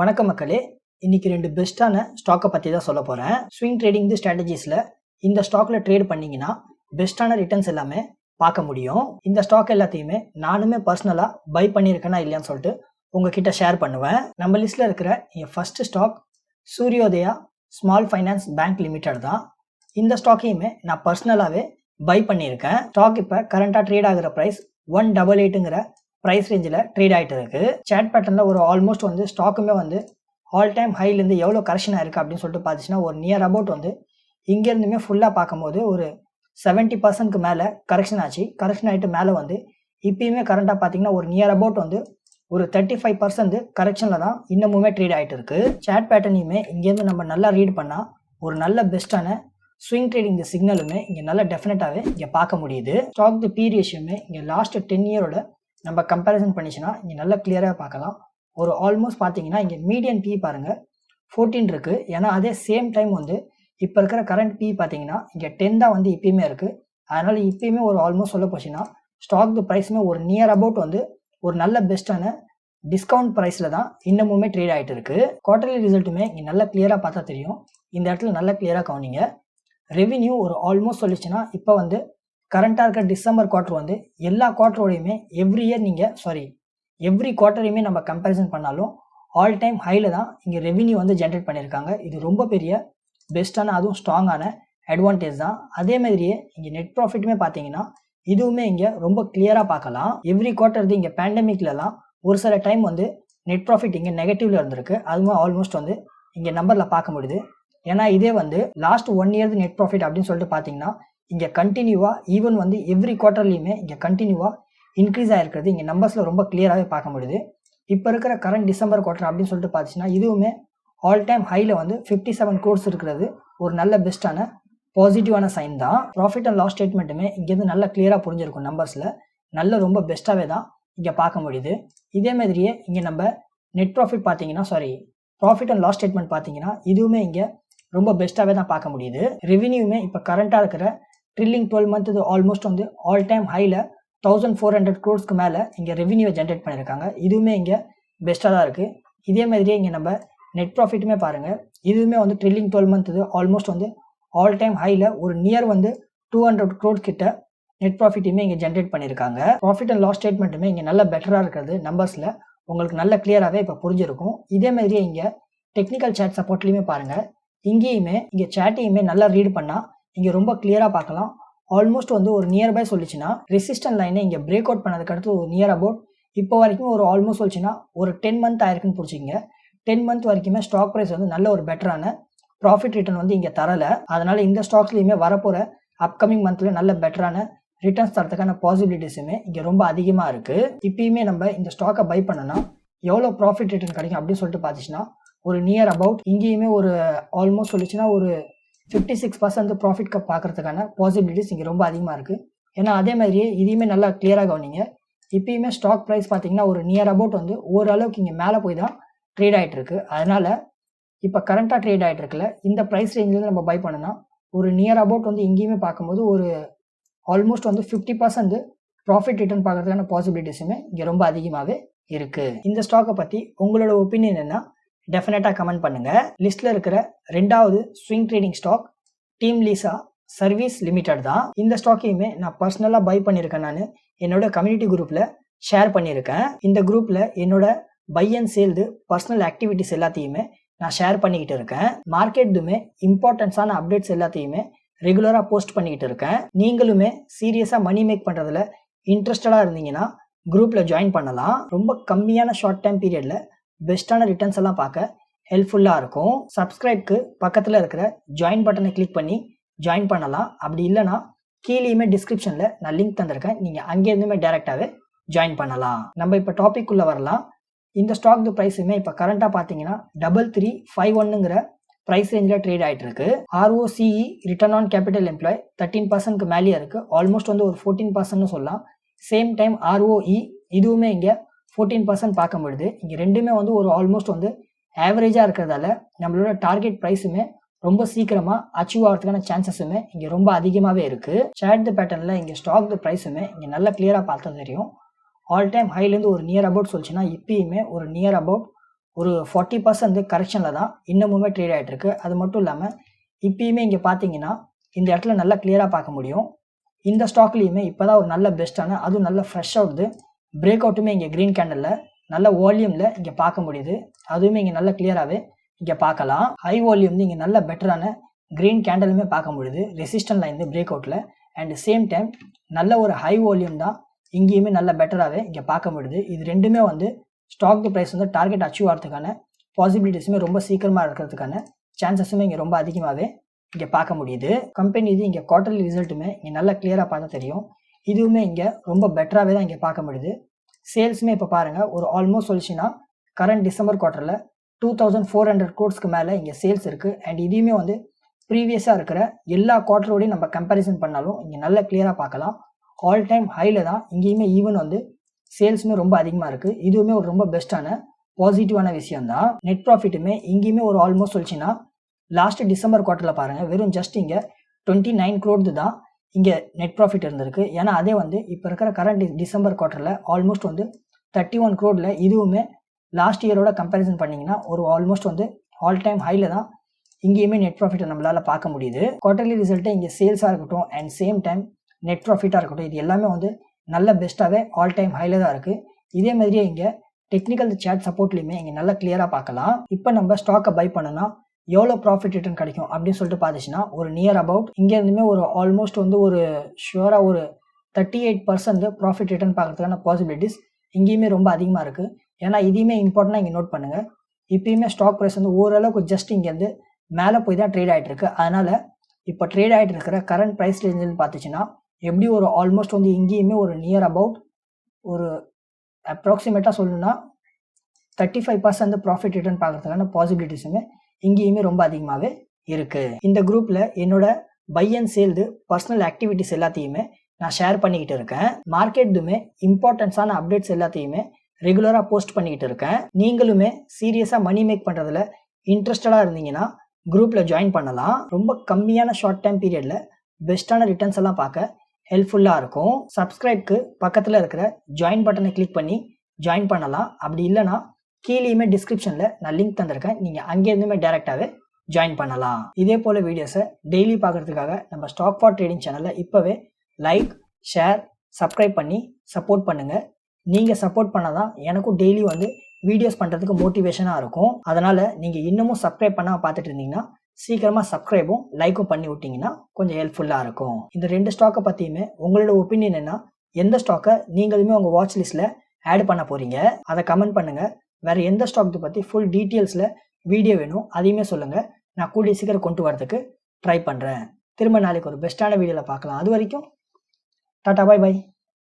வணக்கம் மக்களே. இன்னைக்கு ரெண்டு பெஸ்ட்டான ஸ்டாக்கை பற்றி தான் சொல்ல போகிறேன் ஸ்விங் ட்ரேடிங் ஸ்ட்ராட்டஜிஸில் இந்த ஸ்டாக்ல ட்ரேட் பண்ணிங்கன்னா பெஸ்ட்டான ரிட்டர்ன்ஸ் எல்லாமே பார்க்க முடியும். இந்த ஸ்டாக் எல்லாத்தையுமே நானுமே பர்சனலாக பை பண்ணியிருக்கேனா இல்லையான்னு சொல்லிட்டு உங்ககிட்ட ஷேர் பண்ணுவேன். நம்ம லிஸ்ட்டில் இருக்கிற என் first stock Suryoday small finance bank limited தான். இந்த ஸ்டாக்கையுமே நான் பர்சனலாகவே பை பண்ணியிருக்கேன். ஸ்டாக் இப்போ கரண்ட்டாக ட்ரேட் ஆகிற ப்ரைஸ் ஒன் டபுள் எயிட்டுங்கிற ப்ரைஸ் ரேஞ்சில் ட்ரேட் ஆகிட்டு இருக்குது சேட் பேட்டர்னில் ஒரு ஆல்மோஸ்ட் வந்து ஸ்டாக்குமே வந்து ஆல் டைம் ஹைலேருந்து எவ்வளோ கரெக்ஷன் ஆயிருக்கு அப்படின்னு சொல்லிட்டு பார்த்துச்சுன்னா ஒரு நியர் அபவுட் வந்து இங்கேருந்துமே ஃபுல்லாக பார்க்கும்போது ஒரு செவன்ட்டி பர்சன்ட்க்கு மேலே கரெக்ஷன் ஆச்சு. கரெக்ஷன் ஆகிட்டு மேலே வந்து இப்பயுமே கரண்ட்டாக பார்த்தீங்கன்னா ஒரு நியர் அபவுட் வந்து ஒரு தேர்ட்டி ஃபைவ் பர்சன்ட் கரெக்ஷனில் தான் இன்னமுமே ட்ரேட் ஆகிட்டு இருக்கு. சேட் பேட்டர்னையுமே இங்கேருந்து நம்ம நல்லா ரீட் பண்ணால் ஒரு நல்ல பெஸ்ட்டான ஸ்விங் ட்ரேடிங் சிக்னலுமே இங்கே நல்லா டெஃபினட்டாகவே இங்கே பார்க்க முடியுது. ஸ்டாக் தி பி இங்கே லாஸ்ட் டென் இயரோட நம்ம கம்பேரிசன் பண்ணிச்சுன்னா இங்கே நல்லா கிளியராக பார்க்கலாம். ஒரு ஆல்மோஸ்ட் பார்த்தீங்கன்னா இங்கே மீடியன் பி பாருங்கள் ஃபோர்டீன் இருக்குது ஏன்னா அதே சேம் டைம் வந்து இப்போ இருக்கிற கரண்ட் பி பார்த்தீங்கன்னா இங்கே டென் தான் வந்து இப்பயுமே இருக்குது அதனால் இப்பயுமே ஒரு ஆல்மோஸ்ட் சொல்ல போச்சுன்னா ஸ்டாக் தி ப்ரைஸுமே ஒரு நியர் அபவுட் வந்து ஒரு நல்ல பெஸ்ட்டான டிஸ்கவுண்ட் ப்ரைஸில் தான் இன்னமுமே ட்ரேட் ஆகிட்டு இருக்குது குவார்டர்லி ரிசல்ட்டுமே இங்கே நல்லா கிளியராக பார்த்தா தெரியும். இந்த இடத்துல நல்லா கிளியராக கவனிங்க. ரெவின்யூ ஒரு ஆல்மோஸ்ட் சொல்லிச்சுன்னா இப்போ வந்து கரண்ட்டாக இருக்க டிசம்பர் குவார்ட்டர் வந்து எல்லா குவார்ட்டரோடையுமே எவ்ரி இயர் நீங்கள் சாரி எவ்ரி குவார்ட்டரையுமே நம்ம கம்பேரிசன் பண்ணாலும் ஆல் டைம் ஹையில் தான் இங்கே ரெவின்யூ வந்து ஜென்ரேட் பண்ணியிருக்காங்க இது ரொம்ப பெரிய பெஸ்ட்டான அதுவும் ஸ்ட்ராங்கான அட்வான்டேஜ் தான். அதே மாதிரியே இங்கே நெட் ப்ராஃபிட்டுமே பார்த்தீங்கன்னா இதுவுமே இங்கே ரொம்ப கிளியராக பார்க்கலாம் எவ்ரி குவார்ட்டர் இங்கே பேண்டமிக்லலாம் ஒரு சில டைம் வந்து நெட் ப்ராஃபிட் இங்கே நெகட்டிவ்ல இருந்திருக்கு. அதுவும் ஆல்மோஸ்ட் வந்து இங்கே நம்பரில் பார்க்க முடியுது. ஏன்னா இதே வந்து last one year net profit அப்படின்னு சொல்லிட்டு பார்த்தீங்கன்னா இங்கே கண்டினியூவாக ஈவன் வந்து எவ்ரி குவார்டர்லேயுமே இங்கே கண்டினியூவாக இன்க்ரீஸ் ஆகிருக்கிறது இங்கே நம்பர்ஸில் ரொம்ப கிளியராகவே பார்க்க முடியுது. இப்போ இருக்கிற கரண்ட் டிசம்பர் குவார்டர் அப்படின்னு சொல்லிட்டு பார்த்துச்சுன்னா இதுவுமே ஆல் டைம் ஹையில் வந்து ஃபிஃப்டி செவன் கோர்ஸ் இருக்கிறது. ஒரு நல்ல பெஸ்ட்டான பாசிட்டிவான சைன் தான். ப்ராஃபிட் அண்ட் லாஸ் ஸ்டேட்மெண்ட்டுமே இங்கேருந்து நல்லா கிளியராக புரிஞ்சிருக்கும் நம்பர்ஸில் நல்ல ரொம்ப பெஸ்ட்டாகவே தான் இங்கே பார்க்க முடியுது. இதே மாதிரியே இங்கே நம்ம நெட் ப்ராஃபிட் பார்த்தீங்கன்னா sorry profit and loss statement பார்த்தீங்கன்னா இதுவுமே இங்கே ரொம்ப பெஸ்ட்டாகவே தான் பார்க்க முடியுது. ரெவின்யூமே இப்போ கரண்ட்டாக இருக்கிற ட்ரில்லிங் டுவெல் மந்த் இது ஆல்மோஸ்ட் வந்து ஆல் டைம் ஹையில் தௌசண்ட் ஃபோர் ஹண்ட்ரட் க்ரோர்ஸ்க்கு மேலே இங்கே ரெவன்யூவை ஜென்ரேட் பண்ணியிருக்காங்க இதுவுமே இங்கே பெஸ்ட்டாக தான் இருக்குது இதே மாதிரியே இங்கே நம்ம நெட் ப்ராஃபிட்டுமே பாருங்கள் இதுவுமே வந்து ட்ரில்லிங் டுவெல் மந்த் இது ஆல்மோஸ்ட் வந்து ஆல் டைம் ஹையில் ஒரு நியர் வந்து டூ ஹண்ட்ரட் க்ரோட் கிட்ட நெட் ப்ராஃபிட்டையுமே இங்கே ஜென்ரேட் பண்ணியிருக்காங்க ப்ராஃபிட் அண்ட் லாஸ் ஸ்டேட்மெண்ட்டுமே இங்கே நல்ல பெட்டராக இருக்கிறது நம்பர்ஸில் உங்களுக்கு நல்ல கிளியராகவே இப்போ புரிஞ்சிருக்கும். இதே மாதிரியே இங்கே டெக்னிக்கல் சேட் சப்போர்ட்லேயுமே பாருங்கள் இங்கேயுமே இங்கே சேட்டையுமே நல்லா ரீட் பண்ணால் இங்கே ரொம்ப கிளியராக பார்க்கலாம். ஆல்மோஸ்ட் வந்து ஒரு நியர்பை சொல்லிச்சுன்னா ரெசிஸ்டன் லைனை இங்கே பிரேக் அவுட் பண்ணதுக்கு அடுத்து ஒரு நியர் அபவுட் இப்போ வரைக்கும் ஒரு ஆல்மோஸ்ட் சொல்லிச்சுன்னா ஒரு டென் மந்த் ஆயிருக்குன்னு பிடிச்சிங்க டென் மந்த் வரைக்குமே ஸ்டாக் ப்ரைஸ் வந்து நல்ல ஒரு பெட்டரான ப்ராஃபிட் ரிட்டர்ன் வந்து இங்கே தரலை. அதனால் இந்த ஸ்டாக்ஸ்லையுமே வரப்போகிற அப்கமிங் மந்த்ல நல்ல பெட்டரான ரிட்டர்ன்ஸ் தரத்துக்கான பாசிபிலிட்டிஸுமே இங்கே ரொம்ப அதிகமாக இருக்குது இப்பயுமே நம்ம இந்த ஸ்டாக்கை பை பண்ணனா எவ்வளோ ப்ராஃபிட் ரிட்டர்ன் கிடைக்கும் அப்படின்னு சொல்லிட்டு பார்த்துச்சுன்னா ஒரு நியர் அபவுட் இங்கேயுமே ஒரு ஆல்மோஸ்ட் சொல்லிச்சுன்னா ஒரு fifty six percent profit cup பார்க்கறதுக்கான பாசிபிலிட்டிஸ் இங்கே ரொம்ப அதிகமாக இருக்குது ஏன்னா அதே மாதிரியே இதையுமே நல்லா கிளியராக கவனிங்க. இப்பயுமே ஸ்டாக் ப்ரைஸ் பார்த்தீங்கன்னா ஒரு நியர் அபவுட் வந்து ஓரளவுக்கு இங்கே மேலே போய் தான் ட்ரேட் ஆகிட்டு இருக்கு. அதனால் இப்போ கரண்ட்டாக ட்ரேட் ஆகிட்டு இருக்குல்ல இந்த ப்ரைஸ் ரேஞ்சில் நம்ம பை பண்ணனா ஒரு நியர் அபவுட் வந்து இங்கேயுமே பார்க்கும்போது ஒரு ஆல்மோஸ்ட் வந்து ஃபிஃப்டி பர்சன்ட் ப்ராஃபிட் ரிட்டர்ன் பார்க்கறதுக்கான பாசிபிலிட்டிஸுமே இங்கே ரொம்ப அதிகமாகவே இருக்குது இந்த ஸ்டாக்கை பற்றி உங்களோட ஒப்பீனியன் என்ன டெஃபினட்டாக கமெண்ட் பண்ணுங்கள் லிஸ்ட்டில் இருக்கிற ரெண்டாவது swing trading stock team lease service limited தான். இந்த ஸ்டாக்கையுமே நான் பர்சனலாக பை பண்ணியிருக்கேன் நான். என்னோட கம்யூனிட்டி குரூப்பில் ஷேர் பண்ணியிருக்கேன். இந்த குரூப்பில் என்னோட buy and sold personal activities எல்லாத்தையுமே நான் ஷேர் பண்ணிக்கிட்டு இருக்கேன். மார்க்கெட்டுமே இம்பார்ட்டன்ஸான அப்டேட்ஸ் எல்லாத்தையுமே ரெகுலராக போஸ்ட் பண்ணிக்கிட்டு இருக்கேன். நீங்களுமே சீரியஸாக மணி மேக் பண்ணுறதுல இன்ட்ரெஸ்டடாக இருந்தீங்கன்னா குரூப்பில் ஜாயின் பண்ணலாம். ரொம்ப கம்மியான ஷார்ட் டைம் பீரியடில் பெஸ்ட்டான ரிட்டர்ன்ஸ் எல்லாம் பார்க்க ஹெல்ப்ஃபுல்லாக இருக்கும். சப்ஸ்கிரைப்க்கு பக்கத்தில் இருக்கிற ஜாயின் பட்டனை கிளிக் பண்ணி ஜாயின் பண்ணலாம். அப்படி இல்லைனா கீழேயுமே டிஸ்கிரிப்ஷனில் நான் லிங்க் தந்திருக்கேன். நீங்கள் அங்கேருந்துமே டேரெக்டாகவே ஜாயின் பண்ணலாம். நம்ம இப்போ டாபிக் உள்ள வரலாம். இந்த ஸ்டாக் ப்ரைஸுமே இப்போ கரண்ட்டாக பார்த்தீங்கன்னா டபுள் த்ரீ ஃபைவ் ஒன்னுங்கிற ப்ரைஸ் ரேஞ்சில் ட்ரேட் ஆகிட்டு இருக்கு ROCE return on capital employ thirteen பர்சன்ட்க்கு மேலேயே இருக்குது ஆல்மோஸ்ட் வந்து ஒரு ஃபோர்டீன் பர்சன்ட்னு சொல்லலாம். சேம் டைம் ஆர்ஓஇ இதுவுமே இங்கே ஃபோர்டீன் பர்சன்ட் பார்க்க முடியுது இங்கே ரெண்டுமே வந்து ஒரு ஆல்மோஸ்ட் வந்து ஆவரேஜாக இருக்கிறதால நம்மளோட டார்கெட் ப்ரைஸுமே ரொம்ப சீக்கிரமாக அச்சீவ் ஆகிறதுக்கான சான்சஸுமே இங்கே ரொம்ப அதிகமாகவே இருக்குது சேட் த பேட்டர்னில் இங்கே ஸ்டாக் த ப்ரைஸுமே இங்கே நல்லா கிளியராக பார்த்தா தெரியும். ஆல் டைம் ஹைலேருந்து ஒரு நியர் அபவுட் சொல்லிச்சுன்னா இப்பயுமே ஒரு நியர் அபவுட் ஒரு ஃபார்ட்டி பர்சன்ட் கரெக்ஷனில் தான் இன்னமுமே ட்ரேட் ஆகிட்டு இருக்கு அது மட்டும் இல்லாமல் இப்பயுமே இங்கே பார்த்தீங்கன்னா இந்த இடத்துல நல்லா கிளியராக பார்க்க முடியும். இந்த ஸ்டாக்லேயுமே இப்போ தான் ஒரு நல்ல பெஸ்ட்டான அதுவும் நல்ல ஃப்ரெஷ் ஆகுது பிரேக் அவுட்டுமே இங்கே க்ரீன் கேண்டலில் நல்ல வால்யூமில் இங்கே பார்க்க முடியுது. அதுவுமே இங்கே நல்ல கிளியராகவே இங்கே பார்க்கலாம். ஹை வால்யூம் இங்கே நல்ல பெட்டரான க்ரீன் கேண்டலுமே பார்க்க முடியுது. ரெசிஸ்டன் லைன் பிரேக் அவுட்டில் அண்ட் சேம் டைம் நல்ல ஒரு ஹை வால்யூம் தான் இங்கேயுமே நல்ல பெட்டராகவே இங்கே பார்க்க முடியுது. இது ரெண்டுமே வந்து ஸ்டாக் ப்ரைஸ் வந்து டார்கெட் அச்சீவ் ஆகிறதுக்கான பாசிபிலிட்டிஸுமே ரொம்ப சீக்கிரமாக இருக்கிறதுக்கான சான்சஸுமே இங்கே ரொம்ப அதிகமாகவே இங்கே பார்க்க முடியுது. கம்பெனி இது இங்கே குவார்டர்லி ரிசல்ட்டுமே இங்கே நல்லா கிளியராக பார்த்தா தெரியும். இதுவுமே இங்கே ரொம்ப பெட்டராகவே தான் இங்கே பார்க்க முடியுது. சேல்ஸுமே இப்போ பாருங்கள் ஒரு ஆல்மோஸ்ட் சொல்லிச்சுன்னா கரண்ட் டிசம்பர் குவார்ட்டரில் டூ தௌசண்ட் ஃபோர் ஹண்ட்ரட் க்ரோட்ஸ்க்கு மேலே இங்கே சேல்ஸ் இருக்குது அண்ட் இதையுமே வந்து ப்ரீவியஸாக இருக்கிற எல்லா குவார்ட்டரோடையும் நம்ம கம்பேரிசன் பண்ணாலும் இங்கே நல்ல கிளியராக பார்க்கலாம். ஆல் டைம் ஹையில் தான் இங்கேயுமே ஈவன் வந்து சேல்ஸுமே ரொம்ப அதிகமாக இருக்குது இதுவுமே ஒரு ரொம்ப பெஸ்ட்டான பாசிட்டிவான விஷயம் தான் நெட் ப்ராஃபிட்டுமே இங்கேயுமே ஒரு ஆல்மோஸ்ட் சொல்லிச்சுன்னா லாஸ்ட் டிசம்பர் குவார்ட்டரில் பாருங்கள் வெறும் ஜஸ்ட் இங்கே டுவெண்ட்டி நைன் க்ரோட்து தான் இங்கே நெட் ப்ராஃபிட் இருந்திருக்கு. ஏன்னா அதே வந்து இப்போ இருக்கிற கரண்ட் டிசம்பர் குவார்ட்டரில் ஆல்மோஸ்ட் வந்து தேர்ட்டி ஒன் க்ரோடில் இதுவுமே லாஸ்ட் இயரோட கம்பேரிசன் பண்ணிங்கன்னா ஒரு ஆல்மோஸ்ட் வந்து ஆல் டைம் ஹையில் தான் இங்கேயுமே நெட் ப்ராஃபிட்டை நம்மளால் பார்க்க முடியுது. குவார்டர்லி ரிசல்ட்டை இங்கே சேல்ஸாக இருக்கட்டும் அண்ட் சேம் டைம் நெட் ப்ராஃபிட்டாக இருக்கட்டும் இது எல்லாமே வந்து நல்ல பெஸ்ட்டாகவே ஆல் டைம் ஹையில் தான் இருக்குது இதே மாதிரியே இங்கே டெக்னிக்கல் சேட் சப்போர்ட்லையுமே இங்கே நல்லா கிளியராக பார்க்கலாம். இப்போ நம்ம ஸ்டாக்கை பை பண்ணனா எவ்வளோ ப்ராஃபிட் ரிட்டர்ன் கிடைக்கும் அப்படின்னு சொல்லிட்டு பார்த்துச்சுன்னா ஒரு நியர் அபவுட் இங்கேருந்துமே ஒரு ஆல்மோஸ்ட் வந்து ஒரு ஷுவராக ஒரு thirty eight percent profit return பார்க்குறதுக்கான possibilities இங்கேயுமே ரொம்ப அதிகமாக இருக்குது ஏன்னா இதையுமே இம்பார்ட்டண்டாக இங்கே நோட் பண்ணுங்கள் இப்பயுமே ஸ்டாக் ப்ரைஸ் வந்து ஓரளவுக்கு ஜஸ்ட் இங்கேருந்து மேலே போய் தான் ட்ரேட் ஆகிட்டு இருக்கு. அதனால் இப்போ ட்ரேட் ஆகிட்டு இருக்கிற கரண்ட் ப்ரைஸ் ரேஞ்சுன்னு பார்த்துச்சுன்னா எப்படி ஒரு ஆல்மோஸ்ட் வந்து இங்கேயுமே ஒரு நியர் அபவுட் ஒரு அப்ராக்சிமேட்டாக சொல்லணும்னா thirty five percent profit return பார்க்குறதுக்கான பாசிபிலிட்டிஸுமே இங்கேயுமே ரொம்ப அதிகமாகவே இருக்குது இந்த குரூப்பில் என்னோட buy and sold personal activities எல்லாத்தையுமே நான் ஷேர் பண்ணிக்கிட்டு இருக்கேன். மார்க்கெட்டுமே இம்பார்ட்டன்ஸான அப்டேட்ஸ் எல்லாத்தையுமே ரெகுலராக போஸ்ட் பண்ணிக்கிட்டு இருக்கேன். நீங்களுமே சீரியஸாக மணி மேக் பண்ணுறதுல இன்ட்ரெஸ்டடாக இருந்தீங்கன்னா குரூப்பில் ஜாயின் பண்ணலாம். ரொம்ப கம்மியான ஷார்ட் டைம் பீரியடில் பெஸ்ட்டான ரிட்டர்ன்ஸ் எல்லாம் பார்க்க ஹெல்ப்ஃபுல்லாக இருக்கும். சப்ஸ்கிரைப்க்கு பக்கத்தில் இருக்கிற ஜாயின் பட்டனை கிளிக் பண்ணி ஜாயின் பண்ணலாம். அப்படி இல்லைனா கீழேயுமே டிஸ்கிரிப்ஷனில் நான் லிங்க் தந்திருக்கேன். நீங்கள் அங்கேருந்துமே டேரெக்டாகவே ஜாயின் பண்ணலாம். இதே போல் வீடியோஸை டெய்லி பார்க்குறதுக்காக நம்ம ஸ்டாக் ஃபார் ட்ரேடிங் சேனலில் இப்போவே லைக் ஷேர் சப்ஸ்கிரைப் பண்ணி சப்போர்ட் பண்ணுங்கள் நீங்கள் சப்போர்ட் பண்ணால் தான் எனக்கும் டெய்லி வந்து வீடியோஸ் பண்ணுறதுக்கு மோட்டிவேஷனாக இருக்கும். அதனால் நீங்கள் இன்னமும் சப்ஸ்கிரைப் பண்ணால் பார்த்துட்டு இருந்தீங்கன்னா சீக்கிரமாக சப்ஸ்கிரைபும் லைக்கும் பண்ணி விட்டிங்கன்னா கொஞ்சம் ஹெல்ப்ஃபுல்லாக இருக்கும். இந்த ரெண்டு ஸ்டாக்கை பற்றியுமே உங்களோட ஒப்பீனியன் என்ன எந்த ஸ்டாக்கை நீங்களுமே உங்கள் வாட்ச் லிஸ்ட்டில் ஆட் பண்ண போகிறீங்க அதை கமெண்ட் பண்ணுங்கள் வேறு எந்த ஸ்டாக் பற்றி ஃபுல் டீட்டெயில்ஸில் வீடியோ வேணும் அதையுமே சொல்லுங்கள் நான் கூடிய சீக்கிரம் கொண்டு வரதுக்கு ட்ரை பண்ணுறேன் திரும்ப நாளைக்கு ஒரு பெஸ்ட்டான வீடியோவில் பார்க்கலாம். அது வரைக்கும் டாட்டா பாய் பாய்